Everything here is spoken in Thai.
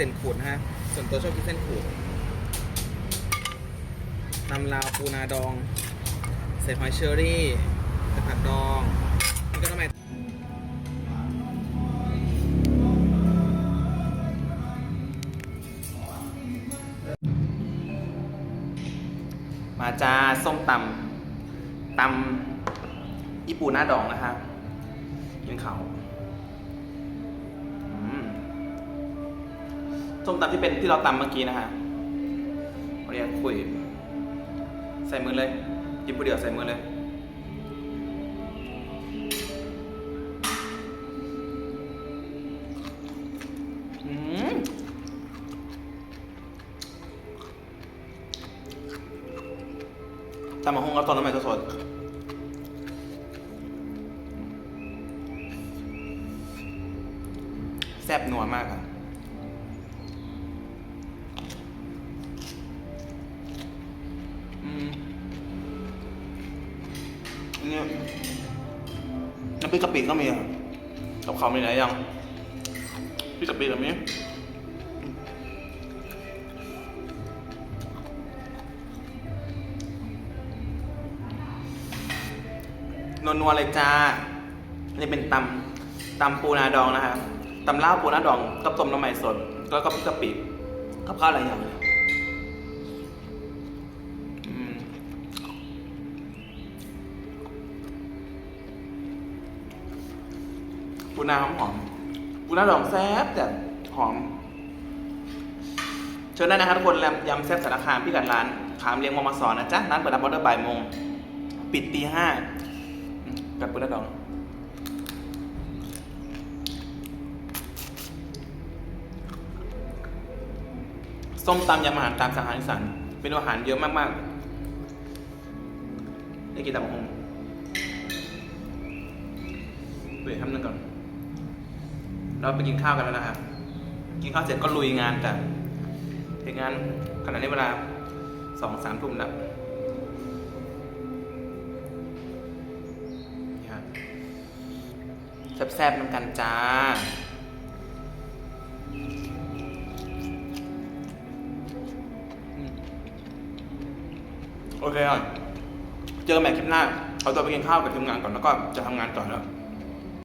เส้นขูดนะฮะ ส่วนตัวชอบกินเส้นขูดตำลาวปูนาดอง ใส่หอยเชอรี่ใส่ผักดองนี่ก็ทำไมมาจ้าส้มตำตำอีปูหน้าดองนะคะกินเขา ส้มตำที่เป็นที่เราตำเมื่อกี้นะคะเรียกคุย ใส่มือเลยกินผู้เดียวใส่มือเลยอืมตำมะฮงกับตอนน้ำมันสดแซ่บนัวมากครับ อันนี่น้ำพริกกะปิก็มีอะกับเขาวมีหลายอย่างพริกกะปิแบบนี้นัวๆเลยจ้านนี้เป็นตำตำปูนาดองนะฮะตำลาบปูนาดองกับต้มน้ำใหม่สด แล้วก็พริกกะปิกับข้าวอะไรอย่างอื ปูนาหอมหอมปูนาดองแซ่บแต่หอม เชิญได้นะครับทุกคนแรมยำแซ่บสารคามพี่กัดร้าน ขามเลี้ยงมอมาสอนนะจ๊ะร้านเปิดรับออเดอร์บ่ายโมง ปิดตีห้ากับปูนาดองส้มตำยำอาหารตามสั่งอาหารอีสานเป็นอาหารเยอะมากๆนี่กินตำบักหงเดี๋ยวทำนึงก่อน เราไปกินข้าวกันแล้วนะครับ กินข้าวเสร็จก็ลุยงานกันเห็นงานขณะนี้เวลาสองสามทุ่มแล้วนี่ครับแซ่บๆน้ำกันจ้าโอเคอะเจอกันใหม่คลิปหน้า เอาตัวไปกินข้าวกับทีมงานก่อนแล้วก็จะทำงานต่อแล้ว